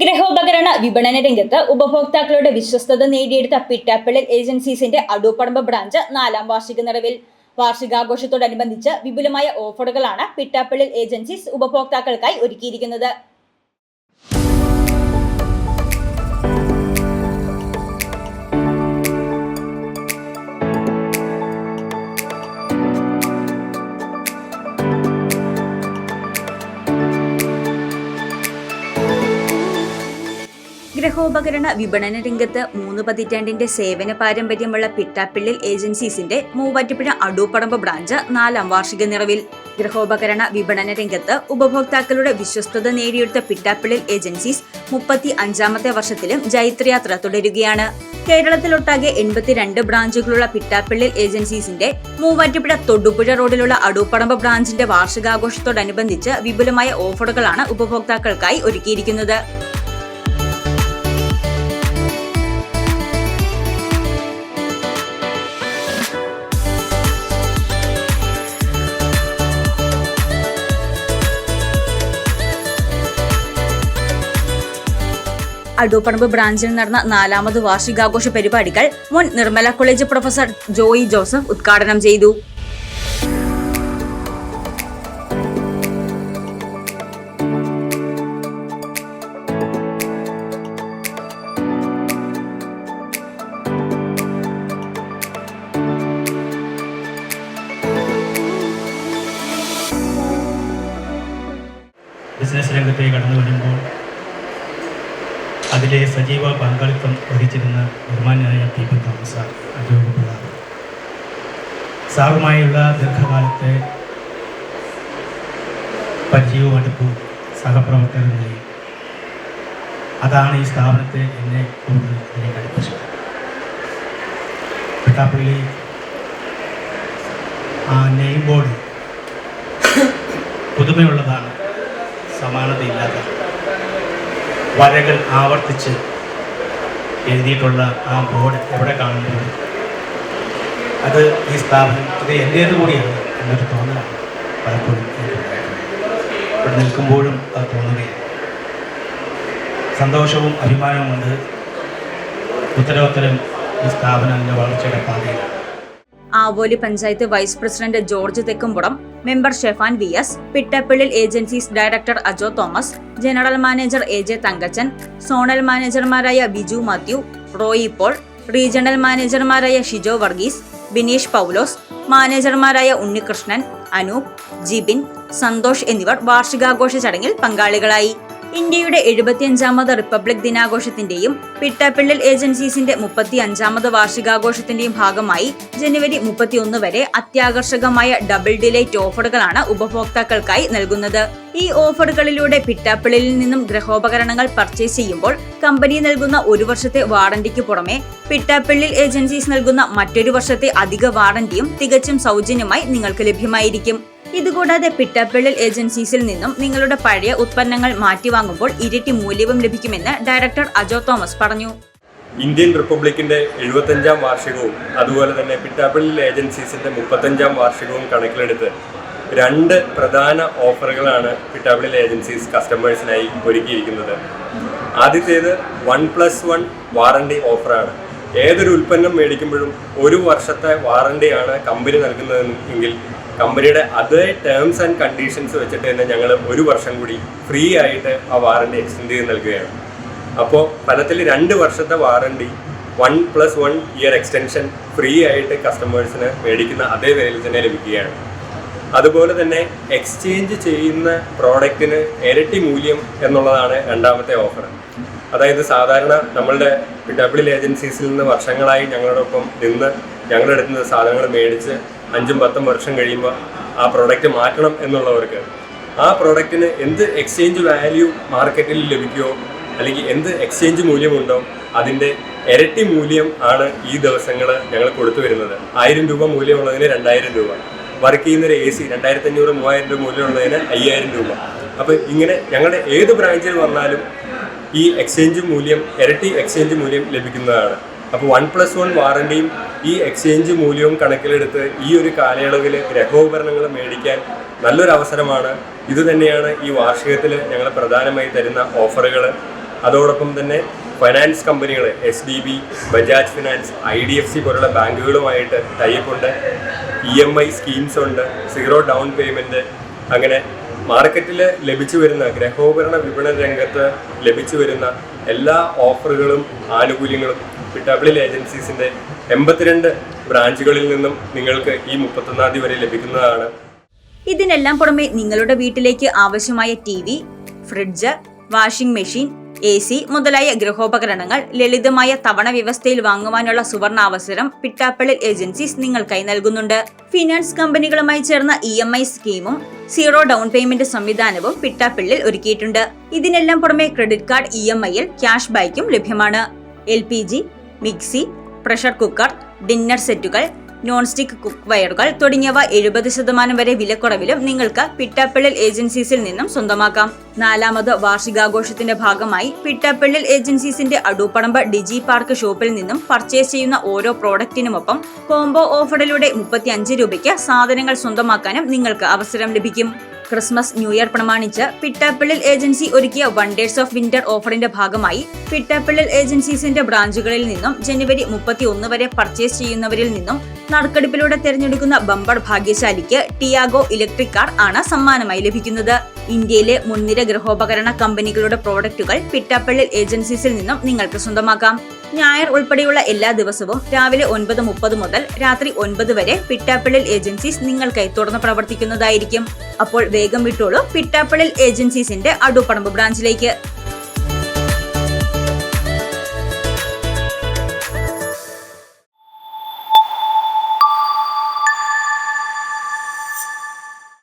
ഗൃഹോപകരണ വിപണന രംഗത്ത് ഉപഭോക്താക്കളുടെ വിശ്വസ്തത നേടിയെടുത്ത പിട്ടാപ്പിള്ളൽ ഏജൻസീസിന്റെ അടൂപ്പടമ്പ് ബ്രാഞ്ച് നാലാം വാർഷിക നിറവിൽ. വാർഷികാഘോഷത്തോടനുബന്ധിച്ച് വിപുലമായ ഓഫറുകളാണ് പിട്ടാപ്പിള്ളൽ ഏജൻസീസ് ഉപഭോക്താക്കൾക്കായി ഒരുക്കിയിരിക്കുന്നത്. ഗൃഹോപകരണ വിപണന രംഗത്ത് മൂന്ന് പതിറ്റാണ്ടിന്റെ സേവന പാരമ്പര്യമുള്ള പിട്ടാപ്പിള്ളിൽ ഏജൻസീസിന്റെ മൂവാറ്റുപുഴ അടൂപ്പടമ്പ് ബ്രാഞ്ച് നാലാം വാർഷിക നിറവിൽ. ഗ്രഹോപകരണ വിപണന രംഗത്ത് ഉപഭോക്താക്കളുടെ വിശ്വസ്തത നേടിയെടുത്ത പിട്ടാപ്പിള്ളിൽ ഏജൻസീസ് മുപ്പത്തി അഞ്ചാമത്തെ വർഷത്തിലും ജൈത്രയാത്ര തുടരുകയാണ്. കേരളത്തിലൊട്ടാകെ എൺപത്തിരണ്ട് ബ്രാഞ്ചുകളുള്ള പിട്ടാപ്പിള്ളിൽ ഏജൻസീസിന്റെ മൂവാറ്റുപുഴ തൊടുപുഴ റോഡിലുള്ള അടൂപ്പടമ്പ് ബ്രാഞ്ചിന്റെ വാർഷികാഘോഷത്തോടനുബന്ധിച്ച് വിപുലമായ ഓഫറുകളാണ് ഉപഭോക്താക്കൾക്കായി ഒരുക്കിയിരിക്കുന്നത്. അടൂപ്പറമ്പ് ബ്രാഞ്ചിൽ നടന്ന നാലാമത് വാർഷികാഘോഷ പരിപാടികൾ മുൻ Nirmala college professor Joy Joseph ഉദ്ഘാടനം ചെയ്തു. ബിസിനസ് രംഗത്തേക്ക് കടന്നു വരുമ്പോൾ അതിലെ സജീവ പങ്കാളിത്തം വഹിച്ചിരുന്ന ബഹുമാനായ പി തോമസ് അജോഗ് സാറുമായുള്ള ദീർഘകാലത്തെ പരിചയവും അടുപ്പും സഹപ്രവർത്തകരുമായി. അതാണ് ഈ സ്ഥാപനത്തെ എന്നെ കൂടുതൽ അതിനെ അടുപ്പിച്ചത്. പിട്ടാപ്പള്ളി ആ നെയിം ബോർഡ് പുതുമയുള്ളതാണ്. വരകൾ ആവർത്തിച്ച് എഴുതിയിട്ടുള്ള ആ ബോർഡ് എവിടെ കാണുമ്പോൾ അത് ഈ സ്ഥാപനം ഇത് എന്റേത് കൂടിയാണ് എന്നൊരു തോന്നലാണ് പലപ്പോഴും. ഇവിടെ നിൽക്കുമ്പോഴും അത് തോന്നുകയാണ്. സന്തോഷവും അഭിമാനവുമുണ്ട് ഉത്തരോത്തരം ഈ സ്ഥാപനം അതിന്റെ വളർച്ചയുടെ പാതയിലാണ്. Avoli panchayat vice president George Thekkumpuram member Shefan V S Pittappillil agencies director Ajo Thomas general manager A J Thankachan zonal മാനേജർമാരായ Biju Mathew Roy Paul regional മാനേജർമാരായ ഷിജോ വർഗീസ് ബിനീഷ് പൗലോസ് മാനേജർമാരായ ഉണ്ണികൃഷ്ണൻ അനൂപ് ജിബിൻ സന്തോഷ് എന്നിവർ വാർഷികാഘോഷ ചടങ്ങിൽ പങ്കാളികളായി. ഇന്ത്യയുടെ എഴുപത്തിയഞ്ചാമത് റിപ്പബ്ലിക് ദിനാഘോഷത്തിന്റെയും പിട്ടാപ്പിള്ളൽ ഏജൻസീസിന്റെ മുപ്പത്തി അഞ്ചാമത് വാർഷികാഘോഷത്തിന്റെയും ഭാഗമായി ജനുവരി മുപ്പത്തിയൊന്ന് വരെ അത്യാകർഷകമായ ഡബിൾ ഡിലൈറ്റ് ഓഫറുകളാണ് ഉപഭോക്താക്കൾക്കായി നൽകുന്നത്. ഈ ഓഫറുകളിലൂടെ പിട്ടാപ്പിള്ളലിൽ നിന്നും ഗ്രഹോപകരണങ്ങൾ പർച്ചേസ് ചെയ്യുമ്പോൾ കമ്പനി നൽകുന്ന ഒരു വർഷത്തെ വാറണ്ടിക്ക് പുറമെ പിട്ടാപ്പിള്ളിൽ ഏജൻസീസ് നൽകുന്ന മറ്റൊരു വർഷത്തെ അധിക വാറണ്ടിയും തികച്ചും സൗജന്യമായി നിങ്ങൾക്ക് ലഭ്യമായിരിക്കും. ഇതുകൂടാതെ പിട്ടപ്പിള്ളൽ ഏജൻസീസിൽ നിന്നും നിങ്ങളുടെ പഴയ ഉത്പന്നങ്ങൾ മാറ്റിവാങ്ങുമ്പോൾ ഇരട്ടി മൂല്യവും ലഭിക്കുമെന്ന് ഡയറക്ടർ അജോ തോമസ് പറഞ്ഞു. ഇന്ത്യൻ റിപ്പബ്ലിക്കിന്റെ എഴുപത്തഞ്ചാം വാർഷികവും അതുപോലെ തന്നെ പിറ്റാപ്പിളിൽ ഏജൻസീസിന്റെ മുപ്പത്തഞ്ചാം വാർഷികവും കണക്കിലെടുത്ത് രണ്ട് പ്രധാന ഓഫറുകളാണ് പിറ്റാപ്പിളിൽ ഏജൻസീസ് കസ്റ്റമേഴ്സിനായി ഒരുക്കിയിരിക്കുന്നത്. ആദ്യത്തേത് വൺ പ്ലസ് വൺ വാറണ്ടി ഓഫറാണ്. ഏതൊരു ഉൽപ്പന്നം മേടിക്കുമ്പോഴും ഒരു വർഷത്തെ വാറണ്ടിയാണ് കമ്പനി നൽകുന്നതെങ്കിൽ കമ്പനിയുടെ അതേ ടേംസ് ആൻഡ് കണ്ടീഷൻസ് വെച്ചിട്ട് തന്നെ ഞങ്ങൾ ഒരു വർഷം കൂടി ഫ്രീ ആയിട്ട് ആ വാറണ്ടി എക്സ്റ്റെൻഡ് ചെയ്ത് നൽകുകയാണ്. അപ്പോൾ ഫലത്തിൽ രണ്ട് വർഷത്തെ warranty one plus one year extension free ആയിട്ട് കസ്റ്റമേഴ്സിന് മേടിക്കുന്ന അതേ വിലയിൽ തന്നെ ലഭിക്കുകയാണ്. അതുപോലെ തന്നെ എക്സ്ചേഞ്ച് ചെയ്യുന്ന പ്രോഡക്റ്റിന് ഇരട്ടി മൂല്യം എന്നുള്ളതാണ് രണ്ടാമത്തെ ഓഫർ അതായത് സാധാരണ നമ്മളുടെ ഡബിൾ ഏജൻസീസിൽ നിന്ന് വർഷങ്ങളായി ഞങ്ങളോടൊപ്പം നിന്ന് ഞങ്ങളുടെ സാധനങ്ങൾ മേടിച്ച് അഞ്ചും പത്തും വർഷം കഴിയുമ്പോൾ ആ പ്രോഡക്റ്റ് മാറ്റണം എന്നുള്ളവർക്ക് ആ പ്രോഡക്റ്റിന് എന്ത് എക്സ്ചേഞ്ച് വാല്യൂ മാർക്കറ്റിൽ ലഭിക്കുമോ അല്ലെങ്കിൽ എന്ത് എക്സ്ചേഞ്ച് മൂല്യമുണ്ടോ അതിന്റെ ഇരട്ടി മൂല്യം ആണ് ഈ ദിവസങ്ങൾ ഞങ്ങൾ കൊടുത്തു വരുന്നത്. ആയിരം രൂപ മൂല്യമുള്ളതിന് രണ്ടായിരം രൂപ. വർക്ക് ചെയ്യുന്ന ഒരു എ സി രണ്ടായിരത്തി അഞ്ഞൂറ് മൂവായിരം രൂപ മൂല്യമുള്ളതിന് അയ്യായിരം രൂപ. അപ്പോൾ ഇങ്ങനെ ഞങ്ങളുടെ ഏത് ബ്രാഞ്ചിൽ വന്നാലും ഈ എക്സ്ചേഞ്ച് മൂല്യം ഇരട്ടി എക്സ്ചേഞ്ച് മൂല്യം ലഭിക്കുന്നതാണ്. അപ്പോൾ വൺ പ്ലസ് വൺ വാറണ്ടിയും ഈ എക്സ്ചേഞ്ച് മൂല്യവും കണക്കിലെടുത്ത് ഈ ഒരു കാലയളവിൽ ഗ്രഹോപകരണങ്ങൾ മേടിക്കാൻ നല്ലൊരു അവസരമാണ്. ഇത് തന്നെയാണ് ഈ വാർഷികത്തിൽ ഞങ്ങൾ പ്രധാനമായി തരുന്ന ഓഫറുകൾ അതോടൊപ്പം തന്നെ ഫൈനാൻസ് കമ്പനികൾ S D B Bajaj finance I D F C പോലുള്ള ബാങ്കുകളുമായിട്ട് ടൈപ്പ് ഉണ്ട്. ഇ എം ഐ സ്കീംസ് ഉണ്ട് സീറോ ഡൗൺ പേയ്മെന്റ് അങ്ങനെ മാർക്കറ്റിൽ ലഭിച്ചു വരുന്ന ഗ്രഹോപകരണ വിപണന രംഗത്ത് ലഭിച്ചു വരുന്ന എല്ലാ ഓഫറുകളും ആനുകൂല്യങ്ങളും പിട്ടാപ്പിളിൽ ഏജൻസീസിന്റെ എൺപത്തിരണ്ട് ബ്രാഞ്ചുകളിൽ നിന്നും നിങ്ങൾക്ക് ഈ മുപ്പത്തൊന്നാം തീയതി വരെ ലഭിക്കുന്നതാണ്. ഇതിനെല്ലാം പുറമെ നിങ്ങളുടെ വീട്ടിലേക്ക് ആവശ്യമായ T V fridge washing machine A C മുതലായ ഗൃഹോപകരണങ്ങൾ ലളിതമായ തവണ വ്യവസ്ഥയിൽ വാങ്ങുവാനുള്ള സുവർണ അവസരം പിട്ടാപ്പിളിൽ ഏജൻസീസ് നിങ്ങൾക്കായി നൽകുന്നുണ്ട്. ഫിനാൻസ് കമ്പനികളുമായി ചേർന്ന ഇ ഐ സ്കീമും സീറോ ഡൗൺ പേയ്മെന്റ് സംവിധാനവും പിട്ടാപ്പിള്ളിൽ ഒരുക്കിയിട്ടുണ്ട്. ഇതിനെല്ലാം പുറമെ ക്രെഡിറ്റ് കാർഡ് ഇ എം ഐയിൽ ക്യാഷ് ബാക്കും ലഭ്യമാണ്. L P G mixie pressure cooker dinner സെറ്റുകൾ നോൺ സ്റ്റിക്ക് കുക്ക് വയറുകൾ തുടങ്ങിയവ എഴുപത് ശതമാനം വരെ വിലക്കുറവിലും നിങ്ങൾക്ക് പിട്ടാപ്പിള്ളൽ ഏജൻസീസിൽ നിന്നും സ്വന്തമാക്കാം. നാലാമത് വാർഷികാഘോഷത്തിന്റെ ഭാഗമായി പിട്ടാപ്പിള്ളൽ ഏജൻസീസിന്റെ അടൂപ്പടമ്പ് ഡിജി പാർക്ക് ഷോപ്പിൽ നിന്നും പർച്ചേസ് ചെയ്യുന്ന ഓരോ പ്രോഡക്റ്റിനുമൊപ്പം കോംബോ ഓഫറിലൂടെ മുപ്പത്തി അഞ്ച് രൂപയ്ക്ക് സാധനങ്ങൾ സ്വന്തമാക്കാനും നിങ്ങൾക്ക് അവസരം ലഭിക്കും. ക്രിസ്മസ് ന്യൂ ഇയർ പ്രമാണിച്ച് പിട്ടാപ്പിള്ളിൽ ഏജൻസി ഒരുക്കിയ വൺ ഡേസ് ഓഫ് വിന്റർ ഓഫറിന്റെ ഭാഗമായി പിട്ടാപ്പിള്ളിൽ ഏജൻസീസിന്റെ ബ്രാഞ്ചുകളിൽ നിന്നും ജനുവരി മുപ്പത്തി ഒന്ന് വരെ പർച്ചേസ് ചെയ്യുന്നവരിൽ നിന്നും നറുക്കെടുപ്പിലൂടെ തെരഞ്ഞെടുക്കുന്ന ബമ്പർ ഭാഗ്യശാലിക്ക് ടിയാഗോ ഇലക്ട്രിക് കാർ ആണ് സമ്മാനമായി ലഭിക്കുന്നത്. ഇന്ത്യയിലെ മുൻനിര ഗൃഹോപകരണ കമ്പനികളുടെ പ്രോഡക്റ്റുകൾ പിട്ടാപ്പള്ളിൽ ഏജൻസീസിൽ നിന്നും നിങ്ങൾക്ക് സ്വന്തമാക്കാം. ഞായർ ഉൾപ്പെടെയുള്ള എല്ലാ ദിവസവും രാവിലെ ഒൻപത് മുപ്പത് മുതൽ രാത്രി ഒൻപത് വരെ പിട്ടാപ്പിള്ളിൽ ഏജൻസീസ് നിങ്ങൾക്കായി തുറന്നു പ്രവർത്തിക്കുന്നതായിരിക്കും. അപ്പോൾ വേഗം വിട്ടോളൂ പിട്ടാപ്പിള്ളിൽ ഏജൻസീസിന്റെ അടുപ്പടമ്പ് ബ്രാഞ്ചിലേക്ക്.